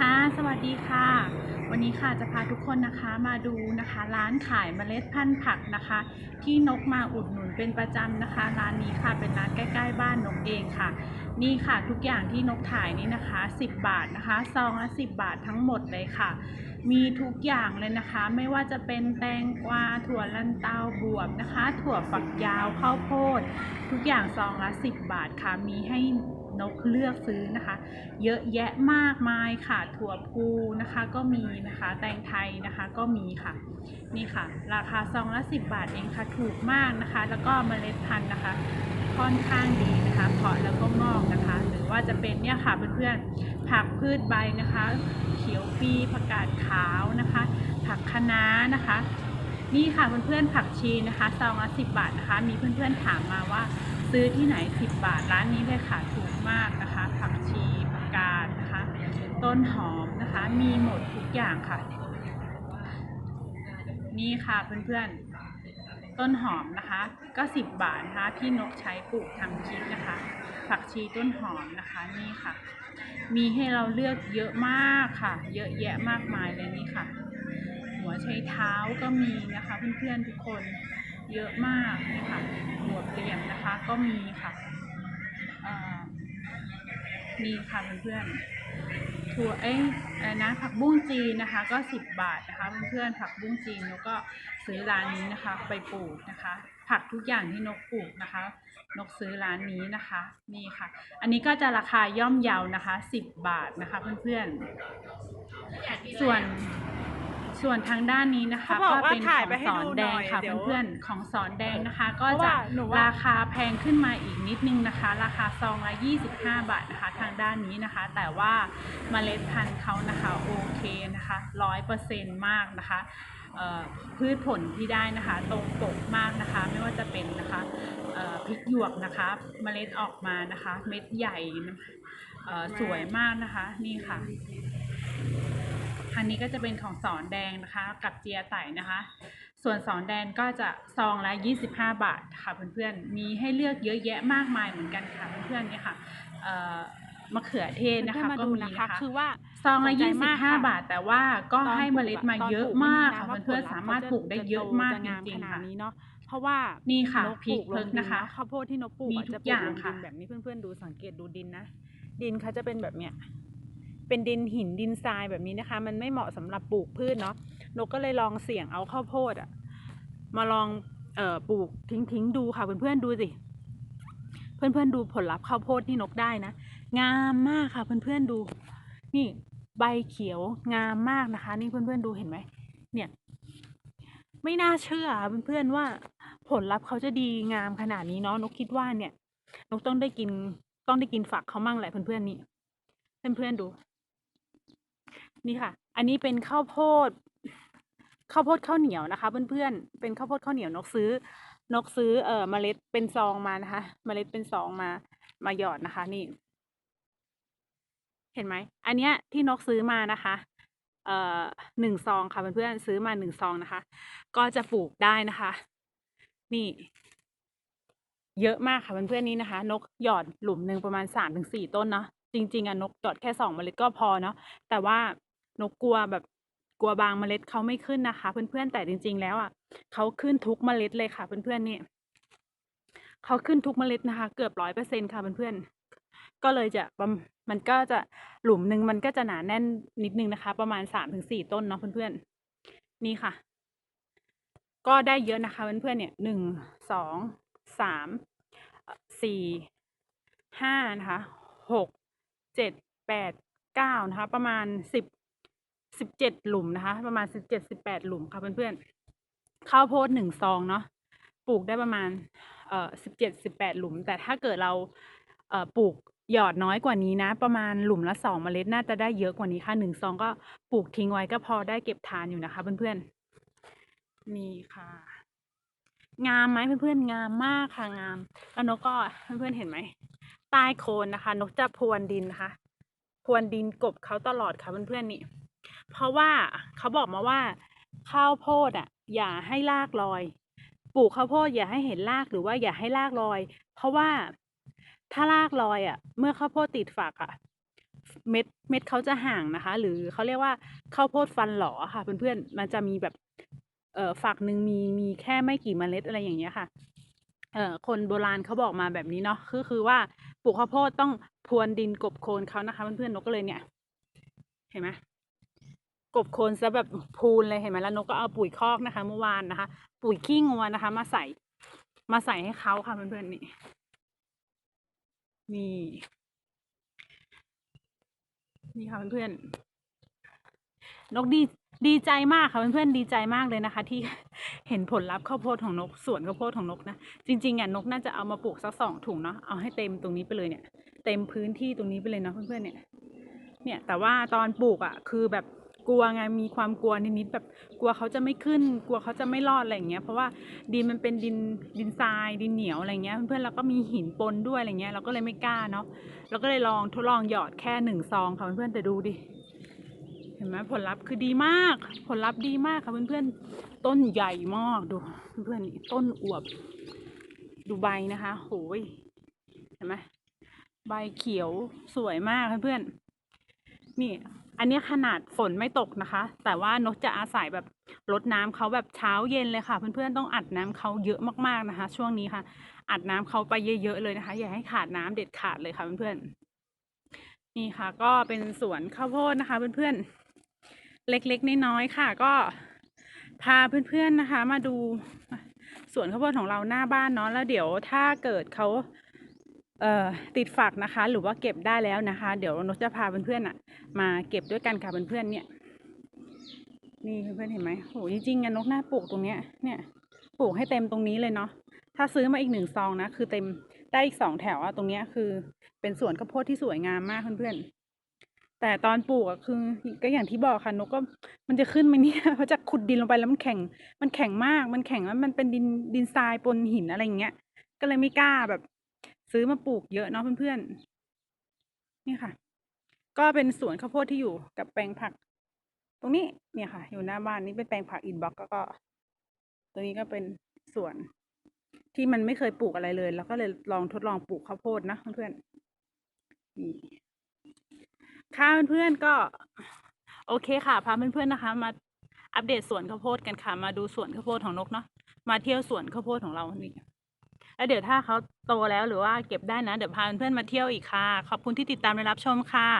ค่ะ สวัสดีค่ะ วันนี้ค่ะจะพาทุกคนนะคะมาดูนะคะร้านขายเมล็ดพันธุ์ผักนะคะ ที่นกมาอุดหนุนเป็นประจำนะคะ ร้านนี้ค่ะเป็นร้านใกล้ ๆ บ้านนกเองค่ะ นี่ค่ะทุกอย่างที่นกถ่ายนี่นะคะ 10 บาทนะคะซองละ10 บาททั้งหมดเลยค่ะ มีทุกอย่างเลยนะคะ ไม่ว่าจะเป็นแตงกวาถั่วลันเตาบวบนะคะ ถั่วฝักยาวข้าวโพด ทุกอย่างซองละ10 บาทค่ะมีให้ นกเลือกซื้อนะคะ เยอะแยะมากมายค่ะ ถั่วพูนะคะก็มีนะคะ แตงไทยนะคะก็มีค่ะ นี่ค่ะ ราคาซองละ 10 บาทเองค่ะ ถูกมากนะคะ แล้วก็เมล็ดพันธุ์นะคะ ค่อนข้างดีนะคะเพาะแล้วก็งอกนะคะ หรือว่าจะเป็นเนี่ยค่ะเพื่อนๆ ผักพืชใบนะคะ เขียวปีผักกาดขาวนะคะ ผักคะน้านะคะนี่ค่ะเพื่อนๆผักชีนะคะซองละ10บาทนะคะ มีเพื่อนๆถามมาว่าซื้อที่ไหน 10 บาทร้านนี้เลยค่ะถูก มากนะคะผักชีผักกาดนะคะ ต้นหอมนะคะ มีหมดทุกอย่างค่ะ นี่ค่ะเพื่อนๆ ต้นหอมนะคะ ก็10บบาทนะคะที่นกใช้ปลูกทำคลิปนะคะ ผักชีต้นหอมนะคะนี่ค่ะ มีให้เราเลือกเยอะมากค่ะ เยอะแยะมากมายเลยนี่ค่ะ หัวไชเท้าก็มีนะคะเพื่อนๆทุกคนเยอะมากนี่ค่ะหัวเปลี่ยนนะคะก็มีค่ะ มีค่ะเพื่อนๆถั่วเอ้ยนะผักบุ้งจีนนะคะ ก็สิบบาทนะคะเพื่อนๆผักบุ้งจีนนกก็ซื้อร้านนี้นะคะ ไปปลูกนะคะ ผักทุกอย่างที่นกปลูกนะคะ นกซื้อร้านนี้นะคะ นี่ค่ะ อันนี้ก็จะราคาย่อมเยาวนะคะสิบบาทนะคะ เพื่อนๆส่วน ส่วนทางด้านนี้นะคะเขาบอกก็ว่าเป็นขถ่ายองไปให้สอนดูแดหน่งอยค่ะเดี๋ยวเพื่อนๆของสอนแดงนะคะ ก็เพราะจะว่าหนูว่า ราคาแพงขึ้นมาอีกนิดนึงนะคะ ราคาซองละ25 บาทนะคะ ทางด้านนี้นะคะ แต่ว่าเมล็ดพันธุ์เขานะคะโอเคนะคะร้อยเปอร์เซ็นต์มากนะคะเอ่อพืชผลที่ได้นะคะตรงปกมากนะคะ ไม่ว่าจะเป็นนะคะเอ่อพริกหยวกนะคะเมล็ดออกมานะคะ เม็ดใหญ่นะคะเอ่อสวยมากนะคะนี่ค่ะ อันนี้ก็จะเป็นของสอนแดงนะคะ กับเจียไต่นะคะ ส่วนสอนแดงก็จะซองละ 25 บาทค่ะเพื่อนๆ มีให้เลือกเยอะแยะมากมายเหมือนกันค่ะเพื่อนๆเนี่ยค่ะเอ่อมะเขือเทศนะคะเพื่อนๆมาก็ดูมีนะนะคะคะคือว่าซองละสนใจมากค่ะ25บาท แต่ว่าก็ตอนให้ปลูเมกล็ดอะมาตอนเยอะปลูกมากไค่ะว่เพื่อนๆผลลัพธ์สามารถปลูกได้เยอะมากจะจงามริขงๆนาดค่ะนี้เนาะเพราะว่านี่ค่ะนกพริกปลูเพิกลงดินะคะข้าวโพดที่นกปลูกมีอะทุกจะปอลูย่ากงลงดิค่ะนแบบนี้เพื่อนๆดูสังเกตดูดินนะดินเขาจะเป็นแบบเนี้ย เป็นดินหินดินทรายแบบนี้นะคะ มันไม่เหมาะสำหรับปลูกพืชเนาะนกก็เลยลองเสี่ยงเอาข้าวโพดอะมาลองเอ่อปลูกทิ้งทิ้งๆดูค่ะเพื่อนๆดูสิเพื่อนๆดูผลลัพธ์ข้าวโพดที่นกได้นะงามมากค่ะเพื่อนๆดู นี่ใบเขียวงามมากนะคะ นี่เพื่อนๆดูเห็นไหมเนี่ย ไม่น่าเชื่อค่ะเพื่อนๆว่าผลลัพธ์เขาจะดีงามขนาดนี้เนาะนกคิดว่าเนี่ย นกต้องได้กินต้องได้กินฝักเขามั่งแหละเพื่อนๆนี่เพื่อนๆดู นี่ค่ะ อันนี้เป็นข้าวโพดข้าวโพดข้าวเหนียวนะคะ เพื่อนๆ เป็นข้าวโพดข้าวเหนียวนกซื้อนกซื้อเอ่อเมล็ดเป็นซองมานะคะ เมล็ดเป็นซองมามาหยอดนะคะ นี่ เห็นไหมอันเนี้ยที่นกซื้อมานะคะ เอ่อหนึ่งซองค่ะเพื่อนๆซื้อมาหนึ่งซองนะคะ ก็จะปลูกได้นะคะ นี่ เยอะมากค่ะเพื่อนๆนี้นะคะ นกหยอดหลุมหนึ่งประมาณสามถึงสี่ต้นเนาะจริงๆอะนกหยอดแค่สองเมล็ดก็พอเนาะแต่ว่า นกกลัวแบบกลัวบางเมล็ดเขาไม่ขึ้นนะคะ เพื่อนๆแต่จริง ๆ แล้วอะเขาขึ้นทุกเมล็ดเลยค่ะ เพื่อนๆนี่เขาขึ้นทุกเมล็ดนะคะ เกือบร้อยเปอร์เซ็นค่ะเพื่อนๆก็เลยจะมันก็จะหลุมหนึ่งมันก็จะหนาแน่นนิดนึงนะคะ ประมาณสามถึงสี่ต้นเนาะเพื่อนๆนี่ค่ะ ก็ได้เยอะนะคะเพื่อนๆเนี่ยหนึ่งสองสามสี่ห้านะคะหกเจ็ดแปดเก้านะคะ ประมาณสิบ สิบเจ็ดหลุมนะคะ ประมาณสิบเจ็ดสิบแปดหลุมค่ะเพื่อนๆข้าวโพดหนึ่งซองเนาะปลูกได้ประมาณเอ่อสิบเจ็ดสิบแปดหลุม แต่ถ้าเกิดเราเอ่อปลูกหยอดน้อยกว่านี้นะ ประมาณหลุมละสองเมล็ดน่าจะได้เยอะกว่านี้ค่ะหนึ่งซองก็ปลูกทิ้งไว้ก็พอได้เก็บทานอยู่นะคะเพื่อนๆนี่ค่ะ งามไหมเพื่อนๆงามมากค่ะงาม แล้วนกก็เพื่อนๆเห็นไหมใต้โคนนะคะ นกจะพรวนดินนะคะพรวนดินกบเขาตลอดค่ะเพื่อนๆนี่ เพราะว่าเขาบอกมาว่า ข้าวโพดอะ อย่าให้รากลอย ปลูกข้าวโพดอย่าให้เห็นรากหรือว่าอย่าให้รากลอย เพราะว่าถ้ารากลอยอะ เมื่อข้าวโพดติดฝักอะ เม็ดเม็ดเขาจะห่างนะคะ หรือเขาเรียกว่าข้าวโพดฟันหลอค่ะ เพื่อนๆมันจะมีแบบเอ่อฝักหนึ่งมีมีแค่ไม่กี่เมล็ดอะไรอย่างเงี้ยค่ะเอ่อคนโบราณเขาบอกมาแบบนี้เนาะคือคือว่าปลูกข้าวโพดต้องพรวนดินกบโคลนเขานะคะ เพื่อนๆนกก็เลยเนี่ย เห็นไหม กบโคลนซะแบบพูนเลยเห็นไหมแล้วนกก็เอาปุ๋ยคอกนะคะเมื่อวานนะคะ ปุ๋ยขี้งัวนะคะ มาใส่มาใส่ให้เขาค่ะเพื่อนๆนี่นี่ นี่ค่ะเพื่อนๆนกดีดีใจมากค่ะเพื่อนๆดีใจมากเลยนะคะ ที่เห็นผลลัพธ์ข้าวโพดของนกสวนข้าวโพดของนกนะจริงๆอะนกน่าจะเอามาปลูกสักสองถุงเนาะเอาให้เต็มตรงนี้ไปเลยเนี่ย เต็มพื้นที่ตรงนี้ไปเลยเนาะเพื่อนๆเนี่ย เนี่ย แต่ว่าตอนปลูกอะ คือแบบ กลัวไงมีความกลัวนิดๆแบบกลัวเขาจะไม่ขึ้น กลัวเขาจะไม่รอดอะไรอย่างเงี้ยเพราะว่าดินมันเป็นดินดินทรายดินเหนียวอะไรเงี้ยเพื่อนๆแล้วก็มีหินปนด้วยอะไรเงี้ยเราก็เลยไม่กล้าเนาะเราก็เลยลองทดลองหยอดแค่หนึ่งซองค่ะเพื่อนๆแต่ดูดิเห็นไหมผลลัพธ์คือดีมาก ผลลัพธ์ดีมากค่ะเพื่อนๆต้นใหญ่มากดูเพื่อนๆต้นอวบดูใบนะคะโหยเห็นไหมใบเขียวสวยมากเพื่อนๆนี่ อันนี้ขนาดฝนไม่ตกนะคะ แต่ว่านกจะอาศัยแบบรดน้ำเขาแบบเช้าเย็นเลยค่ะ เพื่อนๆต้องอัดน้ำเขาเยอะมากๆนะคะ ช่วงนี้ค่ะ อัดน้ำเขาไปเยอะๆเลยนะคะ อย่าให้ขาดน้ำเด็ดขาดเลยค่ะเพื่อนๆนี่ค่ะ ก็เป็นสวนข้าวโพดนะคะ เพื่อนๆเล็กๆน้อยๆค่ะ ก็พาเพื่อนๆนะคะ มาดูสวนข้าวโพดของเราหน้าบ้านเนาะแล้วเดี๋ยวถ้าเกิดเขา ติดฝักนะคะ หรือว่าเก็บได้แล้วนะคะ เดี๋ยวนกจะพาเพื่อนๆอะ มาเก็บด้วยกันค่ะเพื่อนๆเนี่ย นี่เพื่อนๆเห็นไหมโหจริงๆอะนกหน้าปลูกตรงเนี้ย เนี่ย ปลูกให้เต็มตรงนี้เลยเนาะถ้าซื้อมาอีกหนึ่งซองนะคือเต็มได้อีกสองแถวอะตรงเนี้ยคือ เป็นสวนข้าวโพดที่สวยงามมากเพื่อนๆแต่ตอนปลูกอะคือ ก็อย่างที่บอกค่ะนกก็มันจะขึ้นไหมเนี่ยเพราะจะขุดดินลงไปแล้วมันแข็ง มันแข็งมากมันแข็งแล้วมันเป็นดินดินทรายปนหินอะไรอย่างเงี้ย ก็เลยไม่กล้าแบบ ซื้อมาปลูกเยอะเนาะเพื่อนๆ นี่ค่ะ ก็เป็นสวนข้าวโพดที่อยู่กับแปลงผัก ตรงนี้เนี่ยค่ะ อยู่หน้าบ้านนี่เป็นแปลงผักอินบ็อกก็ก็ ตรงนี้ก็เป็นสวนที่มันไม่เคยปลูกอะไรเลย แล้วก็เลยลองทดลองปลูกข้าวโพดนะเพื่อนๆนี่ค่ะเพื่อนๆก็ โอเคค่ะพาเพื่อนๆนะคะ มาอัปเดตสวนข้าวโพดกันค่ะ มาดูสวนข้าวโพดของนกเนาะมาเที่ยวสวนข้าวโพดของเรานี่แล้วเดี๋ยวถ้าเขา โตแล้วหรือว่าเก็บได้นะ เดี๋ยวพาเพื่อนๆมาเที่ยวอีกค่ะ ขอบคุณที่ติดตามและรับชมค่ะ